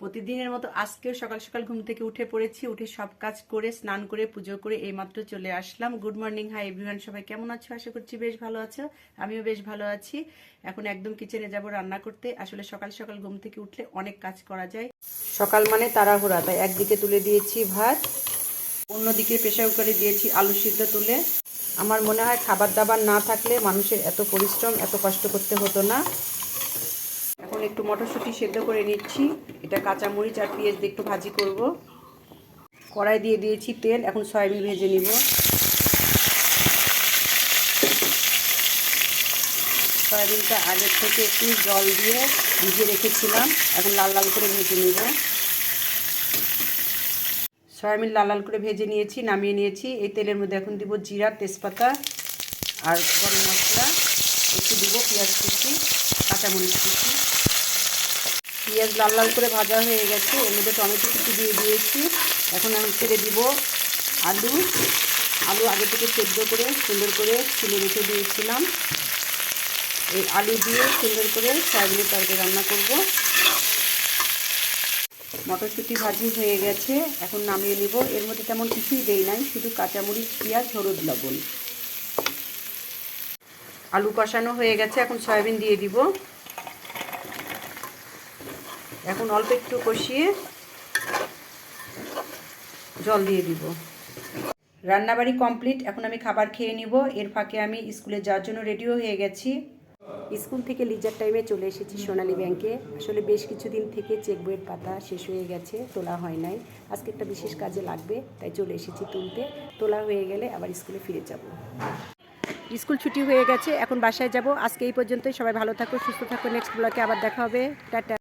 প্রতিদিনের মতো আজকেও সকাল সকাল ঘুম থেকে উঠে পড়েছি, উঠে সব কাজ করে, স্নান করে, পুজো করে এইমাত্র চলে আসলাম। গুড মর্নিং হাই এভরিওয়ান সবাই কেমন আছো? আশা করছি বেশ ভালো আছো। আমিও বেশ ভালো আছি। এখন একদম কিচেনে যাব রান্না করতে। আসলে সকাল সকাল ঘুম থেকে উঠলে অনেক কাজ করা যায়। সকাল মানে তাড়াহুড়া, তাই একদিকে তুলে দিয়েছি ভাত, অন্যদিকে প্রেশার কুকারে দিয়েছি আলু সিদ্ধ তুলে। আমার মনে হয় খাবার দাবার না থাকলে মানুষের এত পরিশ্রম, এত কষ্ট করতে হতো না। এখন একটু মটরশুঁটি সেদ্ধ করে নিচ্ছি। এটা কাঁচা মরিচ আর পেঁয়াজ দিয়ে একটু ভাজি করব। কড়াই দিয়ে দিয়েছি তেল, এখন সয়াবিন ভেজে নিব। সয়াবিনটা আগের থেকে একটু জল দিয়ে ভিজে রেখেছিলাম, এখন লাল লাল করে ভেজে নিব। সয়াবিন লাল লাল করে ভেজে নিয়েছি, নামিয়ে নিয়েছি। এই তেলের মধ্যে এখন দিব জিরা, তেজপাতা আর গরম মশলা, একটু দিব পেঁয়াজ কুচি, কাঁচামরিচ কুচি। পেঁয়াজ লাল লাল করে ভাজা হয়ে গেছে। এর মধ্যে টমেটো কিছু দিয়ে দিয়েছি। এখন আমি ছেড়ে দিব আলু। আলু আগে থেকে সেদ্ধ করে, সুন্দর করে ছুলে রেখে দিয়েছিলাম। এই আলু দিয়ে সুন্দর করে সয়াবিনের তরকারি রান্না করব। মটরশুঁটি ভাজি হয়ে গেছে। এখন নামিয়ে নিব। এর মধ্যে তেমন কিছুই দেই নাই, শুধু কাঁচামরিচ, পেঁয়াজ, হলুদ, লবণ। আলু কষানো হয়ে গেছে। এখন সয়াবিন দিয়ে দিব। এখন অল্প একটু কষিয়ে জল দিয়ে দিব। রান্নাবাড়ি কমপ্লিট এখন আমি খাবার খেয়ে নিব। এর ফাঁকে আমি স্কুলে যাওয়ার জন্য রেডিও হয়ে গেছি। স্কুল থেকে লিজার টাইমে চলে এসেছি সোনালী ব্যাংকে। আসলে বেশ কিছুদিন থেকে চেক বইয়ের পাতা শেষ হয়ে গেছে তোলা হয় নাই। আজকে একটা বিশেষ কাজে লাগবে তাই চলে এসেছি তুলতে। তোলা হয়ে গেলে আবার স্কুলে ফিরে যাব। স্কুল ছুটি হয়ে গেছে এখন বাসায় যাব। আজকে এই পর্যন্তই সবাই ভালো থাকো সুস্থ থাকো। নেক্সট ব্লকে আবার দেখা হবে। টাটা।